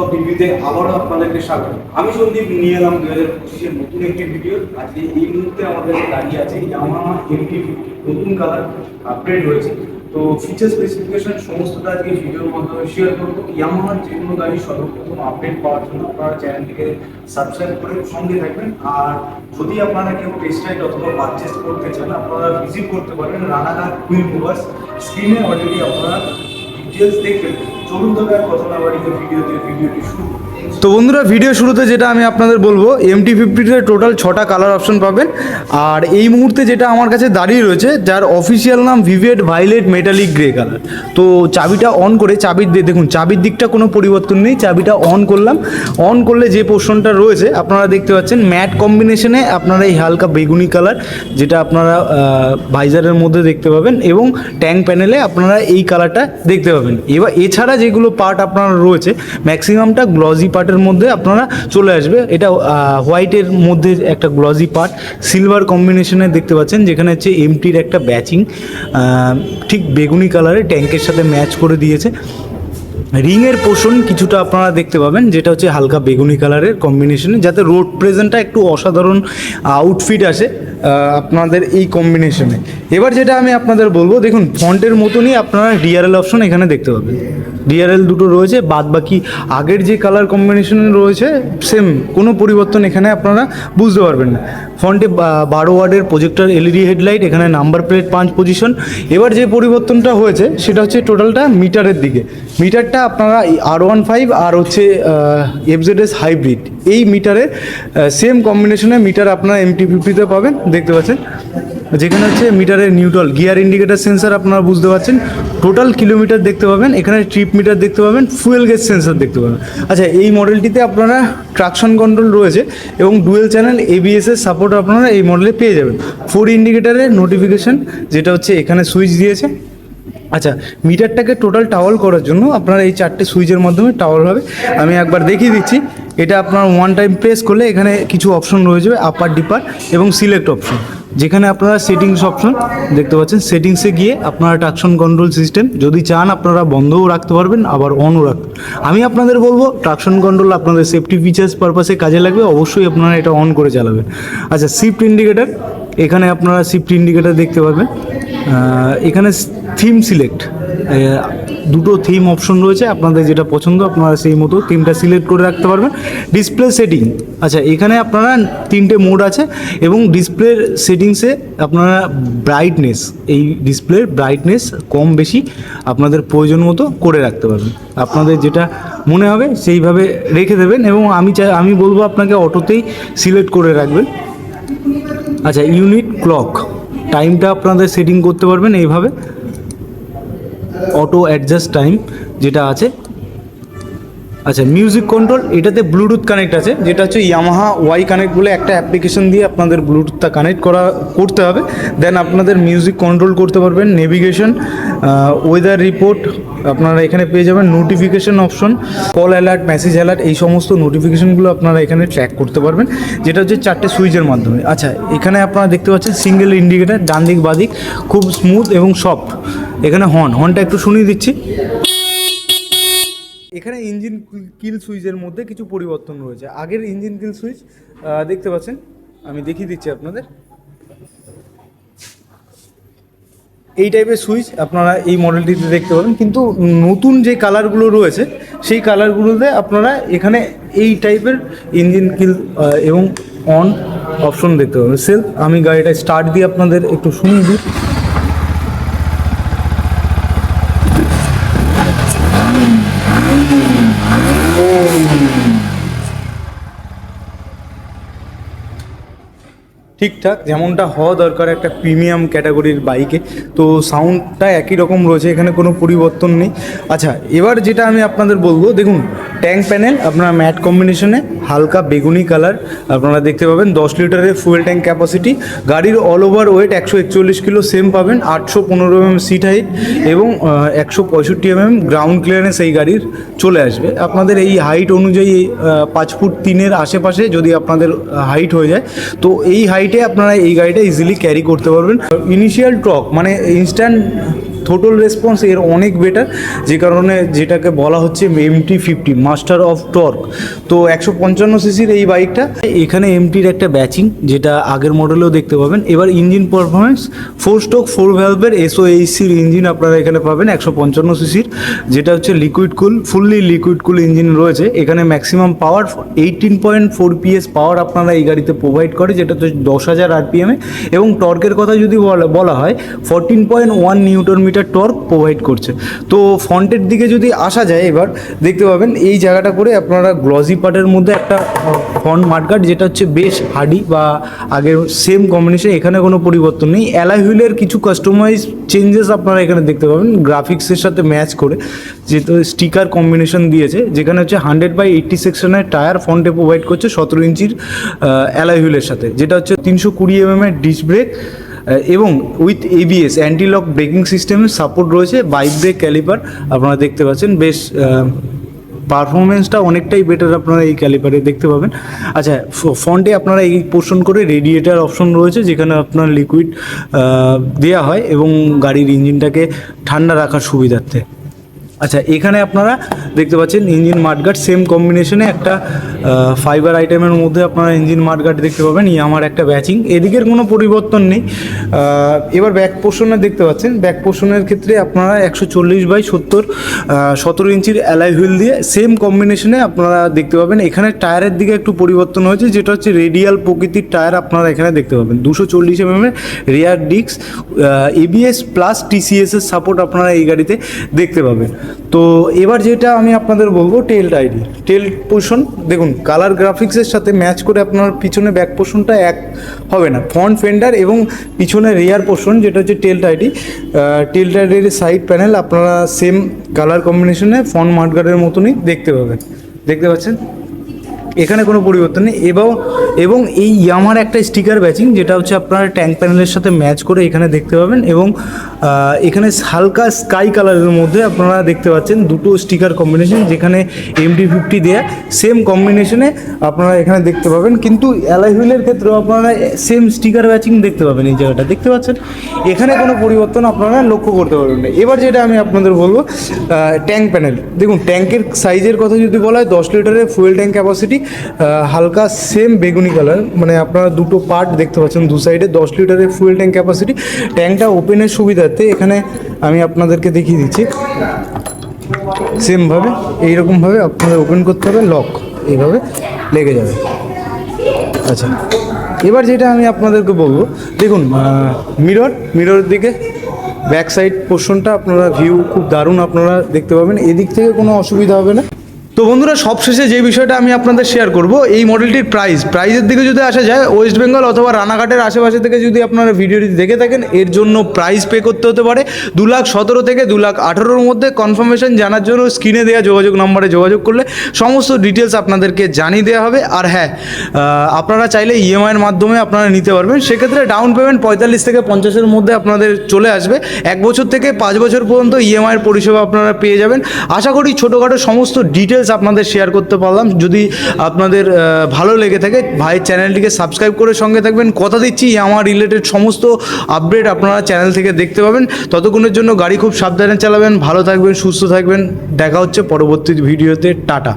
মোটো রিভিউতে আবারও আপনাদেরকে স্বাগত। আমি সন্দীপ নিয়ে এলাম দু হাজার পঁচিশের নতুন একটি ভিডিও আজকে এই মুহূর্তে আমাদের দাঁড়িয়ে আছে ইয়ামাহা এমটি নতুন কালার আপগ্রেড হয়েছে তো ফিচার স্পেসিফিকেশন সমস্তটা আজকে ভিডিওর মাধ্যমে শেয়ার করব। ইয়ামাহার যে কোনো গাড়ি সর্বপ্রথম আপডেট পাওয়ার জন্য আপনারা চ্যানেলটিকে সাবস্ক্রাইব করে সঙ্গে থাকবেন। আর যদি আপনারা কেউ টেস্ট রাইড অথবা পারচেস করতে চান, আপনারা ভিজিট করতে পারেন রানাঘাট কুইন মুভার্স স্ক্রিনে অলরেডি আপনারা ডিটেলস দেখবেন চলুন তবে আর কথা না বাড়িতে ভিডিওতে ভিডিওটি শুরু। তো বন্ধুরা ভিডিও শুরুতে যেটা আমি আপনাদের বলব এমটি ফিফটিতে টোটাল ছটা কালার অপশন পাবেন। আর এই মুহূর্তে যেটা আমার কাছে দাঁড়িয়ে রয়েছে, যার অফিসিয়াল নাম vivid violet metallic grey colour তো চাবিটা অন করে, চাবির দিয়ে দেখুন, চাবির দিকটা কোনো পরিবর্তন নেই, চাবিটা অন করলাম। অন করলে যে পোর্শনটা রয়েছে, আপনারা দেখতে পাচ্ছেন ম্যাট কম্বিনেশনে আপনারা এই হালকা বেগুনি কালার যেটা আপনারা ভাইজারের মধ্যে দেখতে পাবেন এবং ট্যাঙ্ক প্যানেলে আপনারা এই কালারটা দেখতে পাবেন। এবার এছাড়া যেগুলো পার্ট আপনার রয়েছে ম্যাক্সিমামটা গ্লজি পার্টের মধ্যে আপনারা চলে আসবে। এটা হোয়াইটের মধ্যে একটা গ্লজি পার্ট সিলভার কম্বিনেশনে দেখতে পাচ্ছেন, যেখানে হচ্ছে এমটির একটা ব্যাচিং ঠিক বেগুনি কালারে ট্যাঙ্কের সাথে ম্যাচ করে দিয়েছে। রিংয়ের পোষণ কিছুটা আপনারা দেখতে পাবেন, যেটা হচ্ছে হালকা বেগুনি কালারের কম্বিনেশনে যাতে রোড প্রেজেন্টটা একটু অসাধারণ আউটফিট আসে আপনাদের এই কম্বিনেশনে এবার যেটা আমি আপনাদের বলব, দেখুন ফন্টের মতনই আপনারা ডিআরএল অপশন এখানে দেখতে পাবেন। ডিআরএল দুটো রয়েছে বাদ বাকি আগের যে কালার কম্বিনেশন রয়েছে সেম কোনো পরিবর্তন এখানে আপনারা বুঝতে পারবেন না। ফন্টে বারো ওয়ার্ডের প্রজেক্টর এলইডি হেডলাইট এখানে নাম্বার প্লেট পাঁচ পজিশন এবার যে পরিবর্তনটা হয়েছে, সেটা হচ্ছে টোটালটা মিটারের দিকে। মিটারটা আপনারা আর ওয়ান ফাইভ আর হচ্ছে এফজেডএস হাইব্রিড এই মিটারে সেম কম্বিনেশনে মিটার আপনারা এমটি ফিফটিতে পাবেন, দেখতে পাচ্ছেন? যেখানে হচ্ছে মিটারের নিউট্রাল গিয়ার ইন্ডিকেটার সেন্সার আপনারা বুঝতে পারছেন। টোটাল কিলোমিটার দেখতে পাবেন, এখানে ট্রিপ মিটার দেখতে পাবেন ফুয়েল গেজ সেন্সার দেখতে পাবেন। আচ্ছা এই মডেলটিতে আপনারা ট্রাকশন কন্ট্রোল রয়েছে এবং ডুয়েল চ্যানেল এবিএস এর সাপোর্ট আপনারা এই মডেলে পেয়ে যাবেন। ফোর ইন্ডিকেটারের নোটিফিকেশন যেটা হচ্ছে এখানে সুইচ দিয়েছে। আচ্ছা মিটারটাকে টোটাল টাওয়াল করার জন্য আপনার এই চারটে সুইচের মাধ্যমে টাওয়াল হবে। আমি একবার দেখিয়ে দিচ্ছি। এটা আপনার ওয়ান টাইম প্রেস করলে এখানে কিছু অপশন রয়ে যাবে আপার ডিপার এবং সিলেক্ট অপশন যেখানে আপনারা সেটিংস অপশন দেখতে পাচ্ছেন। সেটিংসে গিয়ে আপনারা ট্রাকশন কন্ট্রোল সিস্টেম যদি চান আপনারা বন্ধও রাখতে পারবেন, আবার অনও রাখতে আমি আপনাদের বলব ট্রাকশন কন্ট্রোল আপনাদের সেফটি ফিচার্স পারপাসে কাজে লাগবে, অবশ্যই আপনারা এটা অন করে চালাবেন। আচ্ছা শিফট ইন্ডিকেটার এখানে আপনারা শিফট ইন্ডিকেটার দেখতে পাবেন। এখানে থিম সিলেক্ট। দুটো থিম অপশন রয়েছে, আপনাদের যেটা পছন্দ আপনারা সেই মতো থিমটা সিলেক্ট করে রাখতে পারবেন। ডিসপ্লে সেটিং আচ্ছা এখানে আপনারা তিনটে মোড আছে এবং ডিসপ্লের সেটিংসে আপনারা ব্রাইটনেস, এই ডিসপ্লের ব্রাইটনেস কম বেশি আপনাদের প্রয়োজন মতো করে রাখতে পারবেন। আপনাদের যেটা মনে হবে সেইভাবে রেখে দেবেন এবং আমি চাই আমি বলব আপনাকে অটোতেই সিলেক্ট করে রাখবেন। আচ্ছা ইউনিট ক্লক, টাইমটা আপনাদের সেটিং করতে পারবেন এইভাবে। অটো অ্যাডজাস্ট টাইম যেটা আছে আচ্ছা মিউজিক কন্ট্রোল এটাতে ব্লুটুথ কানেক্ট আছে, যেটা হচ্ছে ইয়ামাহা ওয়াই কানেক্ট বলে একটা অ্যাপ্লিকেশন দিয়ে আপনাদের ব্লুটুথটা কানেক্ট করা, করতে হবে। দেন আপনাদের মিউজিক কন্ট্রোল করতে পারবেন নেভিগেশন ওয়েদার রিপোর্ট আপনারা এখানে পেয়ে যাবেন notification option call alert message alert এই সমস্ত নোটিফিকেশনগুলো আপনারা এখানে ট্র্যাক করতে পারবেন, যেটা হচ্ছে চারটে সুইচের মাধ্যমে। আচ্ছা এখানে আপনারা দেখতে পাচ্ছেন সিঙ্গেল ইন্ডিকেটার ডান দিক বাদিক, খুব স্মুথ এবং সফট এখানে হর্ন হর্নটা একটু শুনিয়ে দিচ্ছি। এখানে ইঞ্জিন কিল সুইচের মধ্যে কিছু পরিবর্তন রয়েছে। আগের ইঞ্জিন কিল সুইচ দেখতে পাচ্ছেন? আমি দেখিয়ে দিচ্ছি আপনাদের। এই টাইপের সুইচ আপনারা এই মডেলটিতে দেখতে পাবেন। কিন্তু নতুন যে কালারগুলো রয়েছে, সেই কালারগুলোতে আপনারা এখানে এই টাইপের ইঞ্জিন কিল এবং অন অপশন দেখতে পাবেন। সেলফ আমি গাড়িটা স্টার্ট দিয়ে আপনাদের একটু শুনিয়ে দিই। ঠিকঠাক, যেমনটা হওয়া দরকার একটা প্রিমিয়াম ক্যাটাগরির বাইকে। তো সাউন্ডটা একই রকম রয়েছে, এখানে কোনো পরিবর্তন নেই। আচ্ছা এবার যেটা আমি আপনাদের বলব, দেখুন, ট্যাঙ্ক প্যানেল, আপনারা ম্যাট কম্বিনেশনে হালকা বেগুনি কালার, আপনারা দেখতে পাবেন, দশ লিটারের ফুয়েল ট্যাঙ্ক ক্যাপাসিটি। গাড়ির অল ওভার ওয়েট একশো একচল্লিশ কিলো সেম পাবেন, আটশো পনেরো এম সিট হাইট এবং একশো পঁয়ষট্টি এম এম গ্রাউন্ড ক্লিয়ারেন্স এই গাড়ির চলে আসবে। আপনাদের এই হাইট অনুযায়ী পাঁচ ফুট তিনের আশেপাশে যদি আপনাদের হাইট হয়ে যায়, তো এই হাইটে আপনারা এই গাড়িটা ইজিলি ক্যারি করতে পারবেন। ইনিশিয়াল টক মানে ইনস্ট্যান্ট থোটল রেসপন্স এর অনেক বেটার যে কারণে যেটাকে বলা হচ্ছে MT fifty master of torque তো একশো পঞ্চান্ন সিসির এই বাইকটা এখানে এমটির একটা ব্যাচিং যেটা আগের মডেলেও দেখতে পাবেন। এবার engine performance four stroke four ভ্যালভের S O এইসির ইঞ্জিন আপনারা এখানে পাবেন একশো পঞ্চান্ন সিসির যেটা হচ্ছে liquid cool fully liquid cool engine রয়েছে। এখানে maximum power eighteen point four PS power আপনারা এই গাড়িতে প্রোভাইড করে, যেটা হচ্ছে দশ হাজার আরপিএমে এবং টর্কের কথা যদি বলা বলা হয় fourteen point one newton metre torque provide করছে। তো ফ্রন্টের দিকে যদি আসা যায় এবার, দেখতে পাবেন এই জায়গাটা করে আপনারা গ্লজি পার্টের মধ্যে একটা ফ্রন্ট মার্কার যেটা হচ্ছে বেশ হার্ডি বা আগের সেম কম্বিনেশন এখানে কোনো পরিবর্তন নেই। অ্যালাই হুইলের কিছু কাস্টমাইজ চেঞ্জেস আপনারা এখানে দেখতে পাবেন। গ্রাফিক্সের সাথে ম্যাচ করে যেহেতু স্টিকার কম্বিনেশন দিয়েছে, যেখানে হচ্ছে হান্ড্রেড বাই এইট্টি সেকশনের টায়ার ফ্রন্টে প্রোভাইড করছে সতেরো ইঞ্চির অ্যালাই হুইলের সাথে। যেটা হচ্ছে তিনশো কুড়ি এম এম এর ডিস ব্রেক এবং with ABS anti lock braking সিস্টেমের সাপোর্ট রয়েছে বাইক ব্রেক ক্যালিপার আপনারা দেখতে পাচ্ছেন, বেশ পারফরমেন্সটা অনেকটাই বেটার আপনারা এই ক্যালিপারে দেখতে পাবেন। আচ্ছা ফ্রন্টে আপনারা এই পোর্শন করে রেডিয়েটার অপশন রয়েছে, যেখানে আপনার লিকুইড দেওয়া হয় এবং গাড়ির ইঞ্জিনটাকে ঠান্ডা রাখার সুবিধার্থে। আচ্ছা এখানে আপনারা দেখতে পাচ্ছেন, ইঞ্জিন মাঠগার্ড সেম কম্বিনেশনে একটা ফাইবার আইটেমের মধ্যে আপনারা ইঞ্জিন মাঠগার্ড দেখতে পাবেন। ইয়ামার একটা ব্যাচিং এদিকের কোনো পরিবর্তন নেই। এবার ব্যাক পোর্শনে দেখতে পাচ্ছেন। ব্যাক পোর্শনের ক্ষেত্রে আপনারা একশো চল্লিশ বাই সত্তর সতেরো ইঞ্চির অ্যালাই হুইল দিয়ে সেম কম্বিনেশনে আপনারা দেখতে পাবেন। এখানে টায়ারের দিকে একটু পরিবর্তন হয়েছে, যেটা হচ্ছে রেডিয়াল প্রকৃতির টায়ার আপনারা এখানে দেখতে পাবেন। দুশো চল্লিশ এম এর rear disc ABS plus TCS এর সাপোর্ট আপনারা এই গাড়িতে দেখতে পাবেন। তো এবার যেটা আমি আপনাদের বলব টেল আইডি টেল পোর্শন দেখুন কালার গ্রাফিক্সের সাথে ম্যাচ করে আপনার পিছনে ব্যাক পোর্শনটা এক হবে না। ফ্রন্ট ফেন্ডার এবং পিছনে রিয়ার পোর্শন যেটা হচ্ছে টেল টাইডি টেল টাইডের সাইড প্যানেল আপনারা সেম কালার কম্বিনেশনে ফ্রন্ট গার্ডের মতনই দেখতে পাবেন। দেখতে পাচ্ছেন? এখানে কোনো পরিবর্তন নেই। এবং এবং এই ইয়ামার একটা স্টিকার ব্যাচিং যেটা হচ্ছে আপনারা ট্যাঙ্ক প্যানেলের সাথে ম্যাচ করে এখানে দেখতে পাবেন। এবং এখানে হালকা স্কাই কালারের মধ্যে আপনারা দেখতে পাচ্ছেন দুটো স্টিকার কম্বিনেশন যেখানে এমডি ফিফটি দেয়া। সেম কম্বিনেশনে আপনারা এখানে দেখতে পাবেন। কিন্তু অ্যালাই হুইলের ক্ষেত্রেও আপনারা সেম স্টিকার ব্যাচিং দেখতে পাবেন এই জায়গাটা। দেখতে পাচ্ছেন? এখানে কোনো পরিবর্তন আপনারা লক্ষ্য করতে পারবেন না। এবার যেটা আমি আপনাদের বলব ট্যাঙ্ক প্যানেল দেখুন ট্যাঙ্কের সাইজের কথা যদি বলা হয়, দশ লিটারের ফুয়েল ট্যাঙ্ক ক্যাপাসিটি হালকা সেম বেগুনি কালার মানে আপনারা দুটো পার্ট দেখতে পাচ্ছেন, দু সাইডে দশ লিটারের ফুয়েল ট্যাঙ্ক ক্যাপাসিটি ট্যাঙ্কটা ওপেনের সুবিধার্থে এখানে আমি আপনাদেরকে দেখিয়ে দিচ্ছি। সেমভাবে এইরকমভাবে আপনাদের ওপেন করতে হবে লক এইভাবে লেগে যাবে। আচ্ছা এবার যেটা আমি আপনাদেরকে বলব, দেখুন মিরর মিররের দিকে ব্যাক সাইড পোর্শনটা আপনারা ভিউ খুব দারুণ আপনারা দেখতে পাবেন। এদিক থেকে কোনো অসুবিধা হবে না। তো বন্ধুরা, সবশেষে যে বিষয়টা আমি আপনাদের শেয়ার করব, এই মডেলটির প্রাইস প্রাইসের দিকে যদি আসা যায় ওয়েস্ট বেঙ্গল অথবা রানাঘাটের আশেপাশে থেকে যদি আপনারা ভিডিওটি দেখে থাকেন, এর জন্য প্রাইস পে করতে হতে পারে। দু লাখ সতেরো থেকে দু লাখ আঠেরোর মধ্যে কনফার্মেশন জানার জন্য স্ক্রিনে দেওয়া যোগাযোগ নম্বরে যোগাযোগ করলে সমস্ত ডিটেলস আপনাদেরকে জানিয়ে দেওয়া হবে। আর হ্যাঁ আপনারা চাইলে ইএমআইয়ের মাধ্যমে আপনারা নিতে পারবেন। সেক্ষেত্রে ডাউন পেমেন্ট পঁয়তাল্লিশ থেকে পঞ্চাশের মধ্যে আপনাদের চলে আসবে। এক বছর থেকে পাঁচ বছর পর্যন্ত ইএমআইয়ের পরিষেবা আপনারা পেয়ে যাবেন। আশা করি ছোটোখাটো সমস্ত ডিটেলস আপনাদের শেয়ার করতে পারলাম। যদি আপনাদের ভালো লেগে থাকে, ভাই চ্যানেলটিকে সাবস্ক্রাইব করে সঙ্গে থাকবেন। কথা দিচ্ছি, আমার রিলেটেড সমস্ত আপডেট আপনারা চ্যানেল থেকে দেখতে পাবেন। ততক্ষণের জন্য গাড়ি খুব সাবধানে চালাবেন, ভালো থাকবেন, সুস্থ থাকবেন। দেখা হচ্ছে পরবর্তী ভিডিওতে টাটা।